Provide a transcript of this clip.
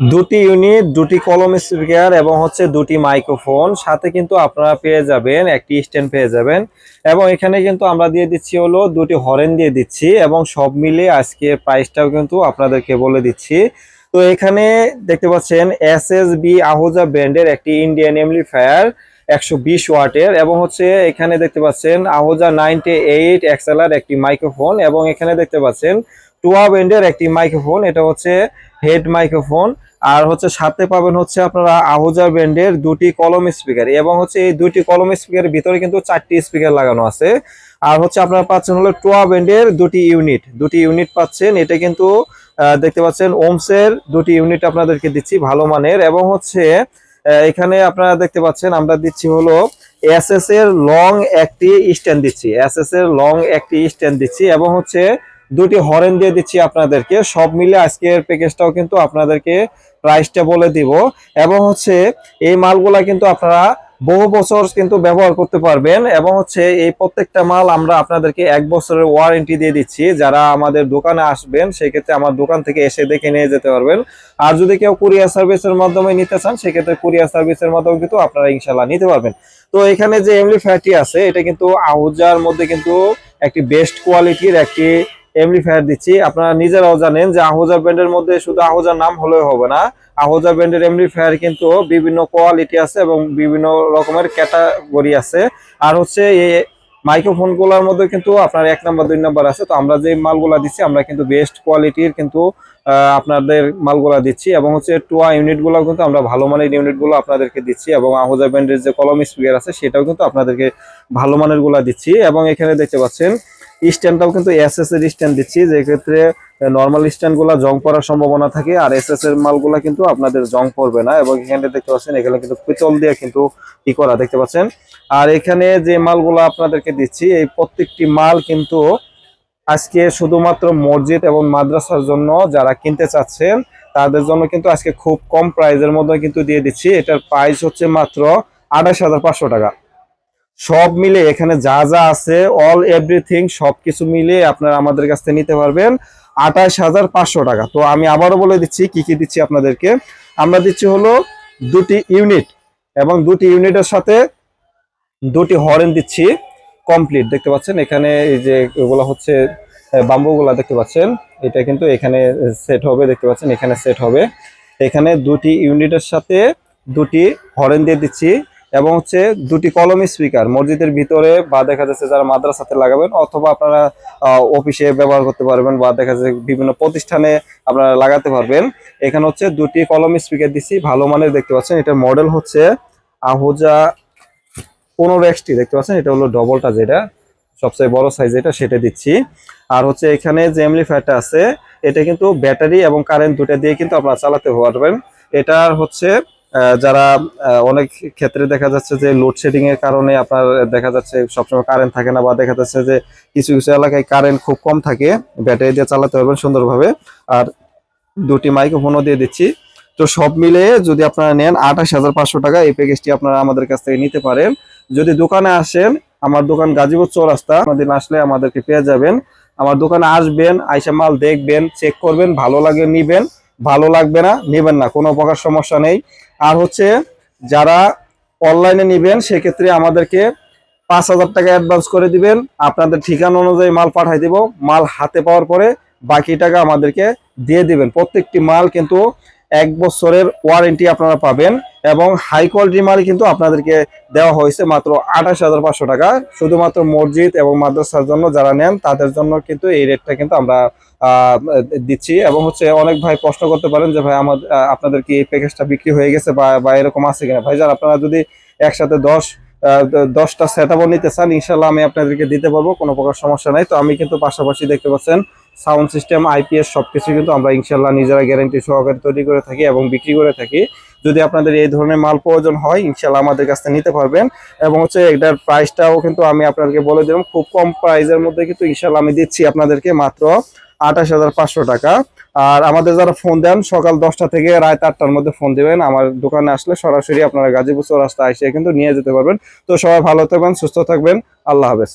দুটি ইউনিট, দুটি কলম স্পিকার এবং হচ্ছে দুটি মাইক্রোফোন। সাথে কিন্তু আপনারা পেয়ে যাবেন, একটি স্ট্যান্ড পেয়ে যাবেন। এবং এখানে কিন্তু আমরা দিয়ে দিচ্ছি হলো দুটি হরেন দিয়ে দিচ্ছি এবং সব মিলে আজকে প্রাইসটাও কিন্তু আপনাদেরকে বলে দিচ্ছি। তো এখানে দেখতে পাচ্ছেন, এস এস বি আহুজা ব্র্যান্ডের একটি ইন্ডিয়ান এমলিফায়ার একশো বিশ ওয়াটের এবং হচ্ছে এখানে দেখতে পাচ্ছেন, আহুজা নাইনটি এইট এক্সেলার একটি মাইক্রোফোন এবং এখানে দেখতে পাচ্ছেন টুয়া ব্র্যান্ডের একটি মাইক্রোফোন এটা হচ্ছে হেড মাইক্রোফোন আর হচ্ছে সাথে পাবেন হচ্ছে আপনারা আহুজা ব্র্যান্ডের দুটি কলম স্পিকার এবং হচ্ছে এই দুটি কলম স্পিকারের ভিতরে কিন্তু চারটি স্পিকার লাগানো আছে। আর হচ্ছে আপনারা পাচ্ছেন হলো টোয়া ব্র্যান্ডের দুটি ইউনিট দুটি ইউনিট পাচ্ছেন, এটা কিন্তু দেখতে পাচ্ছেন ওমসের দুটি ইউনিট আপনাদেরকে দিচ্ছি ভালো মানের, এবং হচ্ছে এখানে আপনারা দেখতে পাচ্ছেন আমরা দিচ্ছি হলো এস এস এর লং একটি স্ট্যান্ড দিচ্ছি এস এস এর লং একটি স্ট্যান্ড দিচ্ছি, এবং হচ্ছে দুটি হরেন দিয়ে দিচ্ছি আপনাদেরকে। সব মিলে আজকের প্যাকেজটাও কিন্তু আপনাদেরকে প্রাইসটা বলে দিব। এবং হচ্ছে এই মালগুলা কিন্তু আপনারা বহু বছর কিন্তু ব্যবহার করতে পারবেন। এবং হচ্ছে এই প্রত্যেকটা মাল আমরা আপনাদেরকে এক বছরের ওয়ারেন্টি দিয়ে দিচ্ছি। যারা আমাদের দোকানে আসবেন, সেক্ষেত্রে আমার দোকান থেকে এসে দেখে নিয়ে যেতে পারবেন। আর যদি কেউ কুরিয়ার সার্ভিসের মাধ্যমে নিতে চান, সেক্ষেত্রে কুরিয়ার সার্ভিসের মাধ্যমে কিন্তু আপনারা ইনশাল্লাহ নিতে পারবেন। তো এখানে যে এমলি ফ্যাটি আছে, এটা কিন্তু আহুজার মধ্যে কিন্তু একটি বেস্ট কোয়ালিটির একটি এমপ্লিফায়ার দিচ্ছি। আপনারা নিজেরাও জানেন যে আহুজা ব্র্যান্ডের মধ্যে শুধু আহুজার নাম হলেও হবে না। আহুজা ব্র্যান্ডের এমপ্লিফায়ার কিন্তু বিভিন্ন কোয়ালিটি আছে এবং বিভিন্ন রকমের ক্যাটাগরি আছে। আর হচ্ছে এই মাইক্রোফোনগুলার মধ্যে কিন্তু আপনার এক নাম্বার, দুই নাম্বার আছে। তো আমরা যে মালগুলা দিচ্ছি, আমরা কিন্তু বেস্ট কোয়ালিটির কিন্তু আপনাদের মালগুলা দিচ্ছি এবং হচ্ছে টুয়া ইউনিটগুলো কিন্তু আমরা ভালো মানের ইউনিটগুলো আপনাদেরকে দিচ্ছি এবং আহুজা ব্র্যান্ডের যে কলম স্পিকার আছে, সেটাও কিন্তু আপনাদেরকে ভালো মানেরগুলা দিচ্ছি এবং এখানে দেখতে পাচ্ছেন স্ট্যান্ডটাও কিন্তু এস এস এর স্ট্যান্ড দিচ্ছি, যে ক্ষেত্রে নর্মাল স্ট্যান্ডগুলা জং পড়ার সম্ভাবনা থাকে আর এসএস এর মালগুলা কিন্তু আপনাদের জং পড়বে না এবং এখানে দেখতে পাচ্ছেন, এখানে কিন্তু পিতল দিয়ে কিন্তু ই করা দেখতে পাচ্ছেন। আর এখানে যে মালগুলা আপনাদেরকে দিচ্ছি, এই প্রত্যেকটি মাল কিন্তু আজকে শুধুমাত্র মসজিদ এবং মাদ্রাসার জন্য যারা কিনতে চাচ্ছেন, তাদের জন্য কিন্তু আজকে খুব কম প্রাইজের মধ্যে কিন্তু দিয়ে দিচ্ছি। এটার প্রাইস হচ্ছে মাত্র আঠাশ হাজার পাঁচশো টাকা। সব মিলে এখানে যা যা আছে অল এভরিথিং সব কিছু মিলে আপনারা আমাদের কাছ থেকে নিতে পারবেন আঠাশ হাজার পাঁচশো টাকা। তো আমি আবারও বলে দিচ্ছি, কি কি দিচ্ছি আপনাদেরকে? আমরা দিচ্ছি হলো দুটি ইউনিট এবং দুটি ইউনিটের সাথে দুটি হরেন দিচ্ছি কমপ্লিট দেখতে পাচ্ছেন, এখানে এই যে ওগুলো হচ্ছে বাম্বুগুলা দেখতে পাচ্ছেন, এটা কিন্তু এখানে সেট হবে, দেখতে পাচ্ছেন, এখানে সেট হবে। এখানে দুটি ইউনিটের সাথে দুটি হরেন দিয়ে দিচ্ছি। এবং হচ্ছে দুটি কলম স্পিকার। মসজিদের ভিতরে বা দেখা যাচ্ছে যারা মাদ্রাসাতে লাগাবেন অথবা আপনারা অফিসে ব্যবহার করতে পারবেন বা দেখা যাচ্ছে বিভিন্ন প্রতিষ্ঠানে আপনারা লাগাতে পারবেন। এখানে হচ্ছে দুটি কলম স্পিকার দিচ্ছি ভালো মানের দেখতে পাচ্ছেন। এটার মডেল হচ্ছে আহুজা পনেরো এক্সটি, দেখতে পাচ্ছেন? এটা হলো ডবলটা যেটা, সবচেয়ে বড় সাইজ এটা, সেটা দিচ্ছি। আর হচ্ছে এখানে যে এমলি এমলিফায়ারটা আছে, এটা কিন্তু ব্যাটারি এবং কারেন্ট দুটা দিয়ে কিন্তু আপনারা চালাতে পারবেন। এটা হচ্ছে যারা অনেক ক্ষেত্রে দেখা যাচ্ছে যে লোডশেডিং এর কারণে আপনার দেখা যাচ্ছে সবসময় কারেন্ট থাকে না বা দেখা যাচ্ছে যে কিছু কিছু এলাকায় কারেন্ট খুব কম থাকে ব্যাটারি দিয়ে চালাতে পারবেন সুন্দরভাবে। আর দুটি মাইক্রোফোনও দিয়ে দিচ্ছি। তো সব মিলে যদি আপনারা নেন আঠাশ হাজার পাঁচশো টাকা, এই প্যাকেজটি আপনারা আমাদের কাছ থেকে নিতে পারেন। যদি দোকানে আসেন, আমার দোকান গাজীপুর চৌরাস্তা আমাদের আসলে আমাদেরকে পেয়ে যাবেন। আমার দোকানে আসবেন, আইসা মাল দেখবেন চেক করবেন, ভালো লাগে, নিবেন। ভালো লাগবে না, নেবেন না, কোনো প্রকার সমস্যা নেই। আর হচ্ছে যারা অনলাইনে নেবেন, সেক্ষেত্রে আমাদেরকে পাঁচ হাজার টাকা অ্যাডভান্স করে দিবেন। আপনাদের ঠিকানা অনুযায়ী মাল পাঠাই দিব, মাল হাতে পাওয়ার পরে বাকি টাকা আমাদেরকে দিয়ে দিবেন। প্রত্যেকটি মাল কিন্তু এক বছরের ওয়ারেন্টি আপনারা পাবেন। এবং হাই কোয়ালিটির মাল কিন্তু আপনাদেরকে দেওয়া হয়েছে মাত্র আঠাশ হাজার পাঁচশো টাকা। শুধুমাত্র মসজিদ এবং মাদ্রাসার জন্য যারা নেন, তাদের জন্য কিন্তু এই রেটটা কিন্তু আমরা দিচ্ছি। এবং হচ্ছে অনেক ভাই প্রশ্ন করতে পারেন যে, ভাই আমাদের আপনাদের কি এই প্যাকেজটা বিক্রি হয়ে গেছে বা বা এরকম আছে কিনা? ভাই যান আপনারা যদি একসাথে দশ দশটা সেট নিতে চান ইনশাল্লাহ আমি আপনাদেরকে দিতে পারব, কোনো প্রকার সমস্যা নাই। তো আমি কিন্তু পাশাপাশি দেখতে পাচ্ছেন সাউন্ড সিস্টেম আইপিএস সবকিছু কিন্তু আমরা ইনশাল্লাহ নিজেরা গ্যারেন্টি সহকারে তৈরি করে থাকি এবং বিক্রি করে থাকি। যদি আপনাদের এই ধরনের মাল প্রয়োজন হয় ইনশাল্লাহ আমাদের কাছ থেকে নিতে পারবেন। এবং হচ্ছে এটার প্রাইসটাও কিন্তু আমি আপনাদেরকে বলে দিলাম, খুব কম প্রাইসের মধ্যে কিন্তু ইনশাল্লাহ আমি দিচ্ছি আপনাদেরকে মাত্র আঠাশ হাজার পাঁচশো টাকা। আর আমাদের যারা ফোন দেন, সকাল দশটা থেকে রাত আটটার মধ্যে ফোন দিবেন। আমার দোকানে আসলে সরাসরি আপনারা গাজীপুর চৌরাস্তা এসে কিন্তু নিয়ে যেতে পারবেন। তো সবাই ভালো থাকবেন, সুস্থ থাকবেন। আল্লাহ হাফেজ।